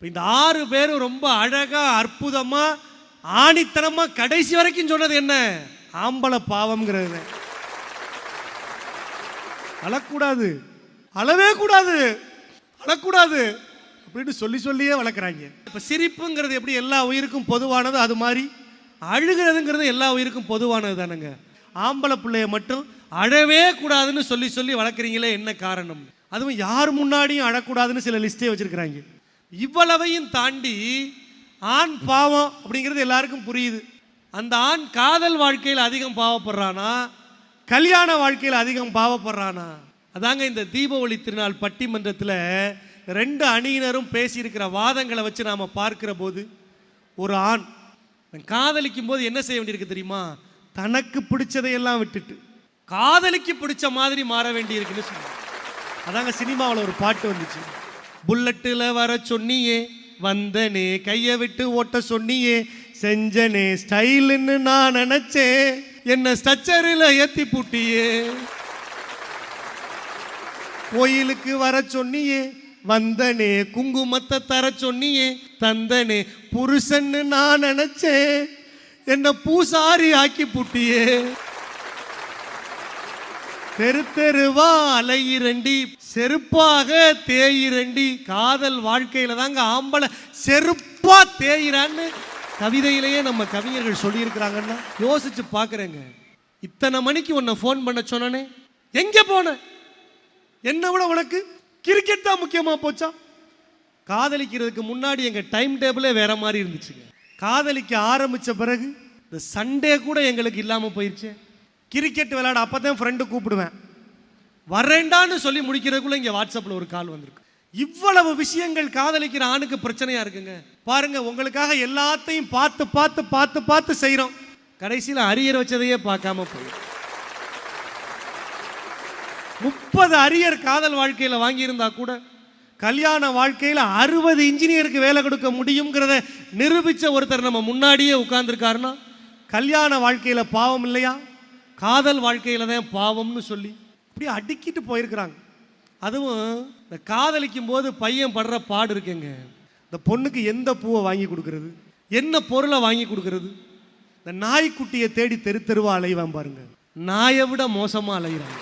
இப்போ இந்த ஆறு பேரும் ரொம்ப அழகாக அற்புதமாக ஆணித்தனமாக கடைசி வரைக்கும் சொன்னது என்ன? ஆம்பளை பாவம்ங்கிறது. அழக்கூடாது. அழவே கூடாது. அழக்கூடாது. அப்படின்னு சொல்லி சொல்லியே வளர்க்குறாங்க. இப்போ சிரிப்புங்கிறது எப்படி எல்லா உயிருக்கும் பொதுவானது அது மாதிரி அழுகிறதுங்கிறது எல்லா உயிருக்கும் பொதுவானது தானேங்க. ஆம்பளை பிள்ளைய மட்டும் அழவே கூடாதுன்னு சொல்லி சொல்லி வளர்க்குறீங்களே என்ன காரணம்? அதுவும் யார் முன்னாடியும் அழக்கூடாதுன்னு சில லிஸ்ட்டே வச்சிருக்கிறாங்க. இவ்வளவையும் தாண்டி ஆண் பாவம் அப்படிங்கிறது எல்லாருக்கும் புரியுது. அந்த ஆண் காதல் வாழ்க்கையில் அதிகம் பாவப்படுறானா? கல்யாண வாழ்க்கையில் அதிகம் பாவப்படுறானா? அதாங்க இந்த தீபாவளி திருநாள் பட்டிமன்றத்தில் ரெண்டு அணியினரும் பேசியிருக்கிற வாதங்களை வச்சு நாம் பார்க்கிற போது ஒரு ஆண் காதலிக்கும் போது என்ன செய்ய வேண்டியிருக்கு தெரியுமா? தனக்கு பிடிச்சதையெல்லாம் விட்டுட்டு காதலிக்கு பிடிச்ச மாதிரி மாற வேண்டியிருக்குன்னு சொன்னாங்க. அதாங்க சினிமாவில் ஒரு பாட்டு வந்துச்சு. புல்லட்டில் வர சொன்னியே வந்தனே கையை விட்டு ஓட்ட சொன்னியே செஞ்சனே ஸ்டைலுன்னு நான் நினச்சேன் என்ன ஸ்ட்ரக்சரில் ஏற்றி பூட்டியே. கோயிலுக்கு வர சொன்னியே வந்தனே குங்குமத்தை தர சொன்னியே தந்தனே புருஷன்னு நான் நினைச்சேன் என்ன பூசாரி ஆக்கி புட்டியே. தெரு தெருவா அலையிரண்டி செருப்பாக தேயிரண்டி. காதல் வாழ்க்கையில தாங்க ஆம்பளை செருப்பா தேயிறான்னு கவிதையிலேயே நம்ம கவிஞர்கள் சொல்லியிருக்கிறாங்கன்னா யோசிச்சு பார்க்குறேங்க. இத்தனை மணிக்கு உன்னை ஃபோன் பண்ண சொன்னனே எங்க போன? என்ன விட உனக்கு? கிரிக்கெட் தான் முக்கியமா போச்சா? காதலிக்கிறதுக்கு முன்னாடி எங்க டைம் டேபிளே வேற மாதிரி இருந்துச்சுங்க. காதலிக்க ஆரம்பிச்ச பிறகு இந்த சண்டே கூட எங்களுக்கு இல்லாம போயிடுச்சு கிரிக்கெட் விளையாட அப்பதான் ஃப்ரெண்டு கூப்பிடுவேன். வரேண்டான்னு சொல்லி முடிக்கிறதுக்குள்ளே இங்கே வாட்ஸ்அப்பில் ஒரு கால் வந்திருக்கு. இவ்வளவு விஷயங்கள் காதலிக்கிற ஆணுக்கு பிரச்சனையாக இருக்குங்க. பாருங்கள் உங்களுக்காக எல்லாத்தையும் பார்த்து பார்த்து பார்த்து பார்த்து செய்கிறோம் கடைசியில் அரியர் வச்சதையே பார்க்காம போயிடும். முப்பது அரியர் காதல் வாழ்க்கையில் வாங்கியிருந்தா கூட கல்யாண வாழ்க்கையில் அறுபது இன்ஜினியருக்கு வேலை கொடுக்க முடியுங்கிறத நிரூபித்த ஒருத்தர் நம்ம முன்னாடியே உட்கார்ந்துருக்காருன்னா கல்யாண வாழ்க்கையில் பாவம் இல்லையா? காதல் வாழ்க்கையில் தான் பாவம்னு சொல்லி அப்படியே அடுக்கிட்டு போயிருக்கிறாங்க. அதுவும் இந்த காதலிக்கும் போது பையன் படுற பாடு இருக்குங்க. இந்த பொண்ணுக்கு எந்த பூவை வாங்கி கொடுக்கறது? என்ன பொருளை வாங்கி கொடுக்கறது? இந்த நாய்க்குட்டியை தேடி தெரு தெருவா அலைவான் பாருங்க. நாயை விட மோசமா அலைகிறாங்க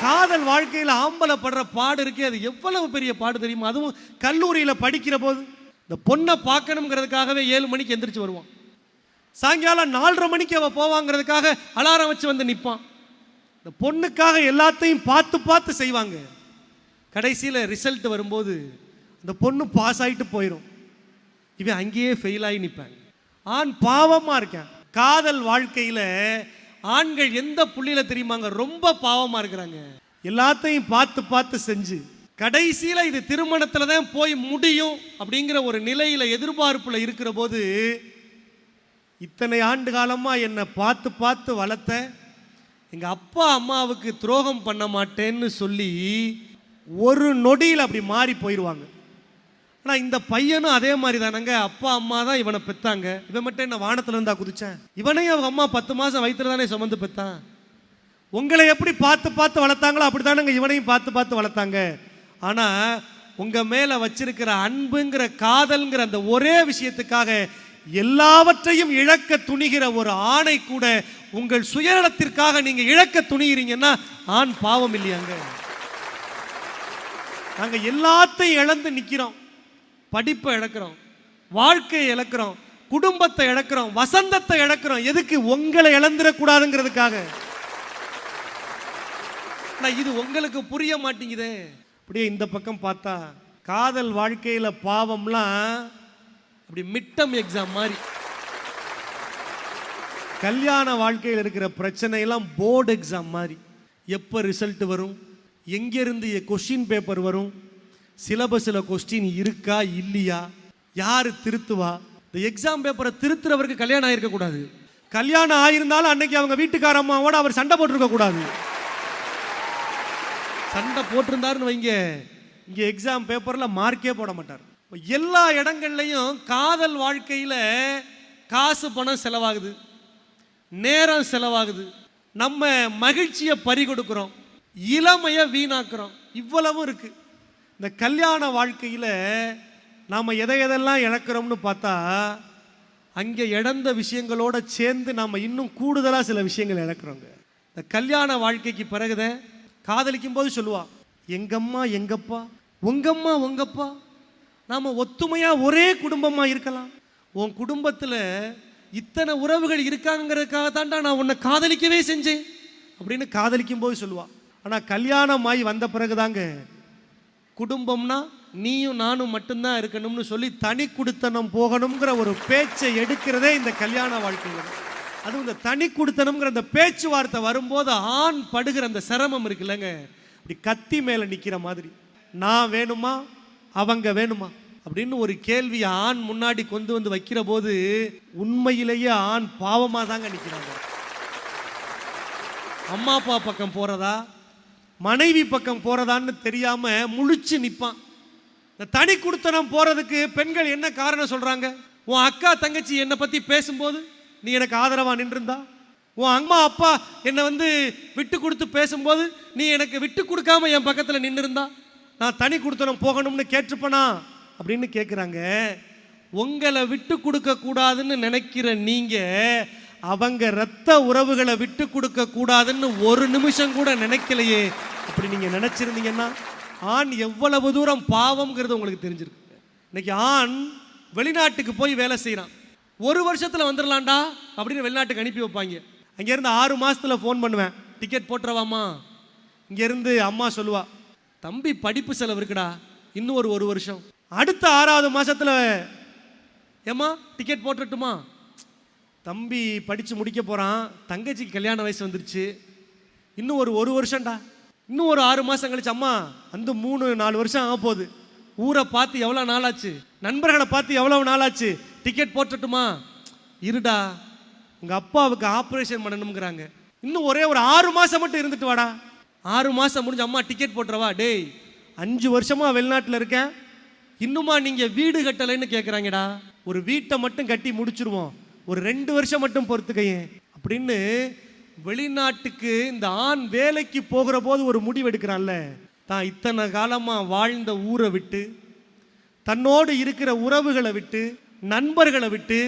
காதல் வாழ்க்கையில் ஆம்பளைப்படுற பாடு இருக்கே அது எவ்வளவு பெரிய பாடு தெரியுமா? அதுவும் கல்லூரியில் படிக்கிற போது இந்த பொண்ணை பார்க்கணுங்கிறதுக்காகவே ஏழு மணிக்கு எந்திரிச்சு வருவான். சாயங்காலம் நாலரை மணிக்கு அவள் போவாங்கிறதுக்காக அலாரம் வச்சு வந்து நிற்பான் இந்த பொண்ணுக்காக எல்லாத்தையும் பார்த்து பார்த்து செய்வாங்க. கடைசியில் ரிசல்ட் வரும்போது அந்த பொண்ணு பாஸ் ஆகிட்டு போயிடும் இவன் அங்கேயே ஃபெயில் ஆகி நிற்பாங்க ஆண் பாவமாக இருக்கேன். காதல் வாழ்க்கையில் ஆண்கள் எந்த புள்ளியில தெரியுமாங்க? ரொம்ப பாவமாக இருக்கிறாங்க. எல்லாத்தையும் பார்த்து பார்த்து செஞ்சு கடைசியில் இது திருமணத்தில் தான் போய் முடியும் அப்படிங்கிற ஒரு நிலையில் எதிர்பார்ப்பில் இருக்கிற போது இத்தனை ஆண்டு காலமாக என்னை பார்த்து பார்த்து வளர்த்த எங்கள் அப்பா அம்மாவுக்கு துரோகம் பண்ண மாட்டேன்னு சொல்லி ஒரு நொடியில் அப்படி மாறி போயிடுவாங்க ஆனால் இந்த பையனும் அதே மாதிரி தானங்க. அப்பா அம்மா தான் இவனை பெத்தாங்க. இவன் மட்டும் என்ன வானத்தில் இருந்தால் குதிச்சேன்? இவனையும் அவங்க அம்மா பத்து மாதம் வயிற்றுல தானே சுமந்து பெத்தான். உங்களை எப்படி பார்த்து பார்த்து வளர்த்தாங்களோ அப்படி தானேங்க இவனையும் பார்த்து பார்த்து வளர்த்தாங்க. ஆனால் உங்கள் மேலே வச்சிருக்கிற அன்புங்கிற காதல்ங்கிற அந்த ஒரே விஷயத்துக்காக எல்லாவற்றையும் இழக்க துணிகிற ஒரு ஆணை கூட உங்கள் சுயநலத்திற்காக நீங்க இழக்க துணிகிறீங்கன்னா ஆண் பாவம் இல்லையாங்க. நாங்க எல்லாத்தையும் இழந்து நிக்கிறோம். படிப்பை இழக்கிறோம். வாழ்க்கையை இழக்கிறோம். குடும்பத்தை இழக்கிறோம். வசந்தத்தை இழக்கிறோம். எதுக்கு உங்களை இழந்துடக்கூடாதுங்கிறதுக்காக? ஆனால் இது உங்களுக்கு புரிய மாட்டேங்குதே. அப்படியே இந்த பக்கம் பார்த்தா காதல் வாழ்க்கையில பாவம்லாம் அப்படி மிட்டம் எக்ஸாம் மாதிரி. கல்யாண வாழ்க்கையில் இருக்கிற பிரச்சனை எல்லாம் போர்டு எக்ஸாம் மாதிரி. எப்போ ரிசல்ட் வரும்? எங்கேருந்து கொஸ்டின் பேப்பர் வரும்? சிலபஸில் கொஸ்டின் இருக்கா இல்லையா? யார் திருத்துவா? இந்த எக்ஸாம் பேப்பரை திருத்துறவருக்கு கல்யாணம் ஆகிருக்கக்கூடாது கல்யாணம் ஆயிருந்தாலும் அன்னைக்கு அவங்க வீட்டுக்கார அம்மாவோட அவர் சண்டை போட்டிருக்க கூடாது. சண்டை போட்டிருந்தாருன்னு வைங்க. இங்கே எக்ஸாம் பேப்பரில் மார்க்கே போட மாட்டார். எல்லா இடங்கள்லையும் காதல் வாழ்க்கையில் காசு பணம் செலவாகுது நேரம் செலவாகுது. நம்ம மகிழ்ச்சியை பறி கொடுக்குறோம் இளமையை வீணாக்குறோம். இவ்வளவும் இருக்குது இந்த கல்யாண வாழ்க்கையில் நாம் எதை எதெல்லாம் இழக்கிறோம்னு பார்த்தா அங்கே இழந்த விஷயங்களோட சேர்ந்து நாம் இன்னும் கூடுதலாக சில விஷயங்கள் இழக்கிறோங்க. இந்த கல்யாண வாழ்க்கைக்கு பிறகுதான் காதலிக்கும் போது சொல்லுவாள் எங்கம்மா எங்கப்பா? உங்கம்மா உங்கப்பா? நாம் ஒத்துமையாக ஒரே குடும்பமாக இருக்கலாம். உன் குடும்பத்தில் இத்தனை உறவுகள் இருக்காங்கிறதுக்காக தான்டா நான் உன்னை காதலிக்கவே செஞ்சேன் அப்படின்னு காதலிக்கும் போது சொல்லுவா. ஆனால் கல்யாணமாகி வந்த பிறகுதாங்க குடும்பம்னா நீயும் நானும் மட்டும்தான் இருக்கணும்னு சொல்லி தனி குடுத்தனம் போகணுங்கிற ஒரு பேச்சை எடுக்கிறதே இந்த கல்யாண வாழ்க்கையில். அதுவும் இந்த தனி குடுத்தனம்ங்கிற அந்த பேச்சுவார்த்தை வரும்போது ஆண் படுகிற அந்த சிரமம் இருக்குல்லங்க. இப்படி கத்தி மேலே நிற்கிற மாதிரி. நான் வேணுமா? அவங்க வேணுமா? அப்படின்னு ஒரு கேள்வி ஆண் முன்னாடி கொண்டு வந்து வைக்கிற போது உண்மையிலேயே ஆண் பாவமாக தாங்க நிற்கிறாங்க அம்மா அப்பா பக்கம் போறதா? மனைவி பக்கம் போறதான்னு தெரியாம முழிச்சு நிற்பான் இந்த தனி குடுத்தனம் போறதுக்கு பெண்கள் என்ன காரணம் சொல்றாங்க? உன் அக்கா தங்கச்சி என்னை பத்தி பேசும்போது நீ எனக்கு ஆதரவா நின்றிருந்தா? உன் அம்மா அப்பா என்னை வந்து விட்டு கொடுத்து பேசும்போது நீ எனக்கு விட்டு கொடுக்காம என் பக்கத்தில் நின்றுருந்தா? நான் தனி கொடுத்தனம் போகணும்னு கேட்டுப்பனா அப்படின்னு கேட்குறாங்க உங்களை விட்டு கொடுக்க கூடாதுன்னு நினைக்கிற நீங்க அவங்க ரத்த உறவுகளை விட்டு கொடுக்க கூடாதுன்னு ஒரு நிமிஷம் கூட நினைக்கலையே. அப்படி நீங்க நினைச்சிருந்தீங்கன்னா ஆண் எவ்வளவு தூரம் பாவம்ங்கிறது உங்களுக்கு தெரிஞ்சிருக்கு இன்னைக்கு ஆண் வெளிநாட்டுக்கு போய் வேலை செய்கிறான் ஒரு வருஷத்துல வந்துடலாண்டா அப்படின்னு வெளிநாட்டுக்கு அனுப்பி வைப்பாங்க. அங்கேருந்து ஆறு மாசத்துல ஃபோன் பண்ணுவேன். டிக்கெட் போட்டுறவாமா? இங்கேருந்து அம்மா சொல்லுவா தம்பி படிப்பு செலவு இருக்குடா. இன்னும் ஒரு ஒரு வருஷம். அடுத்த ஆறாவது மாதத்தில் ஏம்மா டிக்கெட் போட்டுட்டுமா தம்பி படித்து முடிக்க போகிறான் தங்கச்சிக்கு கல்யாண வயசு வந்துருச்சு. இன்னும் ஒரு ஒரு வருஷம்டா. இன்னும் ஒரு ஆறு மாதம் கழிச்சு அம்மா அந்த மூணு நாலு வருஷம் ஆக போகுது. ஊரை பார்த்து எவ்வளோ நாளாச்சு? நண்பர்களை பார்த்து எவ்வளோ நாளாச்சு? டிக்கெட் போட்டுட்டுமா இருடா. உங்கள் அப்பாவுக்கு ஆப்ரேஷன் பண்ணணுங்கிறாங்க இன்னும் ஒரே ஒரு ஆறு மாதம் மட்டும் இருந்துட்டு வாடா. ஆறு மாதம் முடிஞ்சு அம்மா டிக்கெட் போட்டுறவா? டேய் அஞ்சு வருஷமாக வெளிநாட்டில் இருக்கேன். இன்னுமா நீங்கள் வீடு கட்டலைன்னு கேட்குறாங்கடா ஒரு வீட்டை மட்டும் கட்டி முடிச்சிருவோம். ஒரு ரெண்டு வருஷம் மட்டும் பொறுத்துக்கையே அப்படின்னு வெளிநாட்டுக்கு இந்த ஆண் வேலைக்கு போகிற போது ஒரு முடிவு எடுக்கிறான்ல. தான் இத்தனை காலமாக வாழ்ந்த ஊரை விட்டு தன்னோடு இருக்கிற உறவுகளை விட்டு நண்பர்களை விட்டு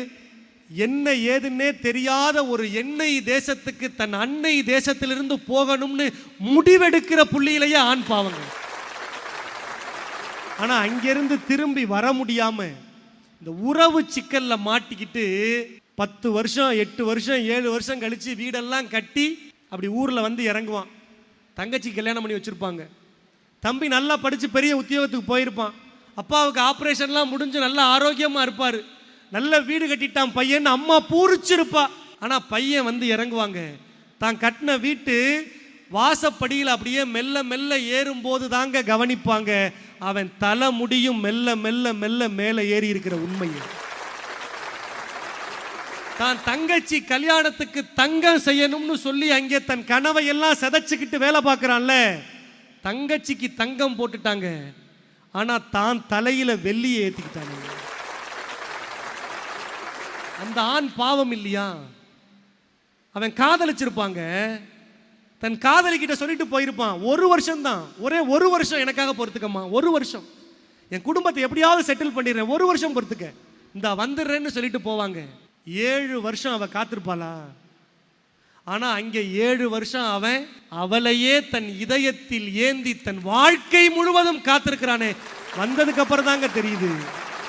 என்ன ஏதுன்னே தெரியாத ஒரு எண்ணெய் தேசத்துக்கு தன் அன்னை தேசத்திலிருந்து போகணும்னு முடிவெடுக்கிற புள்ளியிலேயே ஆண் பாவங்க. ஆனால் அங்கிருந்து திரும்பி வர முடியாம இந்த உறவு சிக்கலில் மாட்டிக்கிட்டு பத்து வருஷம் எட்டு வருஷம் ஏழு வருஷம் கழித்து வீடெல்லாம் கட்டி அப்படி ஊரில் வந்து இறங்குவான். தங்கச்சி கல்யாணம் பண்ணி வச்சுருப்பாங்க. தம்பி நல்லா படித்து பெரிய உத்தியோகத்துக்கு போயிருப்பான். அப்பாவுக்கு ஆப்ரேஷன்லாம் முடிஞ்சு நல்லா ஆரோக்கியமாக இருப்பார். நல்ல வீடு கட்டிட்டான் பையன் அம்மா பூரிச்சிருப்பா. ஆனால் பையன் வந்து இறங்குவாங்க. தான் கட்டின வீட்டு வாசப்படியில் அப்படியே மெல்ல மெல்ல ஏறும்போது தாங்க கவனிப்பாங்க. அவன் தலை முடியும் மெல்ல மெல்ல மெல்ல மேலே ஏறி இருக்கிற உண்மையை. தான் தங்கச்சி கல்யாணத்துக்கு தங்கம் செய்யணும்னு சொல்லி அங்கே தன் கனவை எல்லாம் செதைச்சிக்கிட்டு வேலை பார்க்குறான்ல. தங்கச்சிக்கு தங்கம் போட்டுட்டாங்க. ஆனால் தான் தலையில் வெள்ளியை ஏற்றிக்கிட்டாங்க அந்த ஆண் பாவம் இல்லையா? அவன் காதலிச்சிருப்பாங்க. தன் காதலிக்கிட்ட சொல்லிட்டு போயிருப்பான். ஒரு வருஷம் தான் ஒரே ஒரு வருஷம் எனக்காக பொறுத்துக்கம்மா. ஒரு வருஷம். என் குடும்பத்தை எப்படியாவது செட்டில் பண்ணிடுறேன். ஒரு வருஷம் பொறுத்துக்க. இந்த வந்துடுறேன்னு சொல்லிட்டு போவாங்க. ஏழு வருஷம் அவ காத்திருப்பாளா? ஆனா அங்கே ஏழு வருஷம் அவன் அவளையே தன் இதயத்தில் ஏந்தி தன் வாழ்க்கை முழுவதும் காத்திருக்கிறானே. வந்ததுக்கு அப்புறம் தாங்க தெரியுது.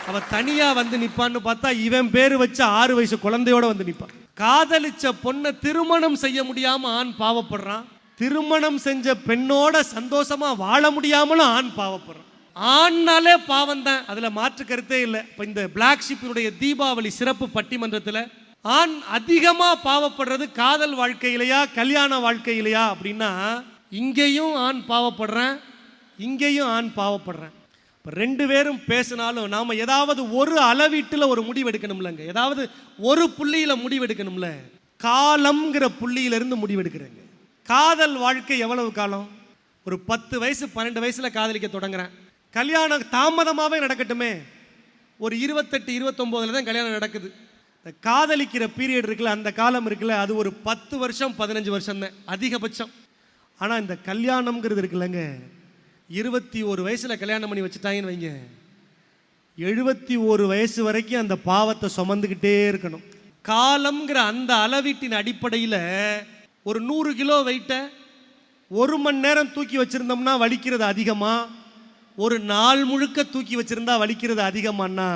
அவ தனியா வந்து நிப்பான்னு பார்த்தா இவன் பேர் வச்ச ஆறு வயசு குழந்தையோட வந்து நிப்பான். காதலிச்ச பொண்ணை திருமணம் செய்ய முடியாம ஆண் பாவப்படுறான். திருமணம் செஞ்ச பெண்ணோட சந்தோஷமா வாழ முடியாமலும் ஆண் பாவப்படுறான். ஆண்னாலே பாவம் தான். அதுல மாற்று கருத்தே இல்லை. இப்போ இந்த பிளாக் ஷிப்பினுடைய தீபாவளி சிறப்பு பட்டிமன்றத்தில் ஆண் அதிகமா பாவப்படுறது காதல் வாழ்க்கையிலையா கல்யாண வாழ்க்கையிலையா அப்படின்னா இங்கேயும் ஆண் பாவப்படுறேன் இங்கேயும் ஆண் பாவப்படுறேன். ரெண்டு பேரும் பேசினாலும் நாம் ஏதாவது ஒரு அளவீட்டில் ஒரு முடிவு எடுக்கணும்லங்க ஏதாவது ஒரு புள்ளியில் முடிவெடுக்கணும்ல. காலம்ங்கிற புள்ளியிலிருந்து முடிவெடுக்கிறேங்க. காதல் வாழ்க்கை எவ்வளவு காலம்? ஒரு பத்து வயசு பன்னெண்டு வயசில் காதலிக்க தொடங்குறேன். கல்யாணம் தாமதமாகவே நடக்கட்டுமே. ஒரு இருபத்தெட்டு இருபத்தொம்போதுல தான் கல்யாணம் நடக்குது. இந்த காதலிக்கிற பீரியட் இருக்குல்ல அந்த காலம் இருக்குல்ல அது ஒரு பத்து வருஷம் பதினஞ்சு வருஷம் தான் அதிகபட்சம். ஆனால் இந்த கல்யாணம்ங்கிறது இருக்குல்லங்க. இருபத்தி ஒரு வயசில் கல்யாணம் பண்ணி வச்சுட்டாங்கன்னு வைங்க. எழுபத்தி ஒரு வயசு வரைக்கும் அந்த பாவத்தை சுமந்துக்கிட்டே இருக்கணும். காலம்ங்கிற அந்த அளவீட்டின் அடிப்படையில் ஒரு நூறு கிலோ வெயிட்டை ஒரு மணி நேரம் தூக்கி வச்சுருந்தோம்னா வலிக்கிறது அதிகமாக ஒரு நாள் முழுக்க தூக்கி வச்சுருந்தா வலிக்கிறது அதிகமானா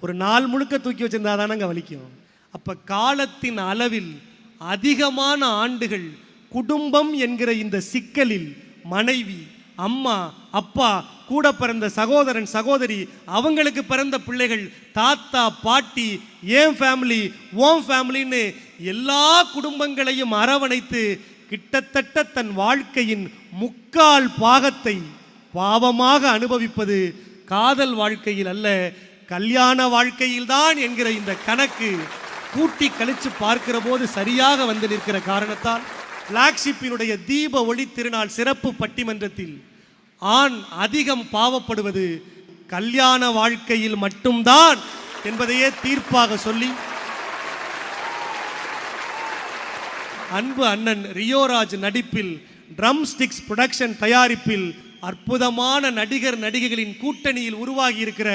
ஒரு நாள் முழுக்க தூக்கி வச்சுருந்தா தானங்க வலிக்கும். அப்போ காலத்தின் அளவில் அதிகமான ஆண்டுகள் குடும்பம் என்கிற இந்த சிக்கலில் மனைவி அம்மா அப்பா கூட பிறந்த சகோதரன் சகோதரி அவங்களுக்கு பிறந்த பிள்ளைகள் தாத்தா பாட்டி ஏன் ஃபேமிலி ஓம் ஃபேமிலின்னு எல்லா குடும்பங்களையும் அரவணைத்து கிட்டத்தட்ட தன் வாழ்க்கையின் முக்கால் பாகத்தை பாவமாக அனுபவிப்பது காதல் வாழ்க்கையில் அல்ல கல்யாண வாழ்க்கையில்தான் என்கிற இந்த கணக்கு கூட்டி கழிச்சு பார்க்கிற போது சரியாக வந்து நிற்கிற காரணத்தால் ஃப்ளாக்ஷிப்பினுடைய தீப ஒளி திருநாள் சிறப்பு பட்டிமன்றத்தில் ஆண் அதிகம் பாவப்படுவது கல்யாண வாழ்க்கையில் மட்டும்தான் என்பதையே தீர்ப்பாக சொல்லி அன்பு அண்ணன் ரியோராஜ் நடிப்பில் ட்ரம் ஸ்டிக்ஸ் புரொடக்ஷன் தயாரிப்பில் அற்புதமான நடிகர் நடிகைகளின் கூட்டணியில் உருவாகி இருக்கிற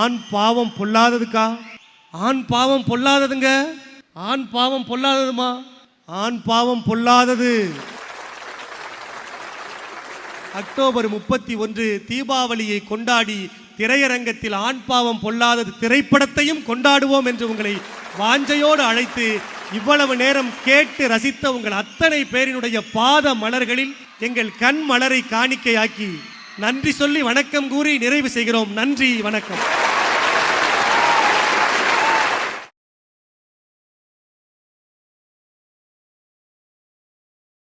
ஆண் பாவம் பொல்லாததுக்கா? ஆண் பாவம் பொல்லாததுங்க? ஆண் பாவம் பொல்லாததுமா? ஆண் பாவம் பொல்லாதது. அக்டோபர் முப்பத்தி ஒன்று தீபாவளியை கொண்டாடி திரையரங்கத்தில் ஆண் பாவம் பொல்லாதது திரைப்படத்தையும் கொண்டாடுவோம் என்று உங்களை வாஞ்சையோடு அழைத்து இவ்வளவு நேரம் கேட்டு ரசித்த உங்கள் அத்தனை பேரினுடைய பாத மலர்களில் எங்கள் கண் மலரை காணிக்கையாக்கி நன்றி சொல்லி வணக்கம் கூறி நிறைவு செய்கிறோம். நன்றி வணக்கம்.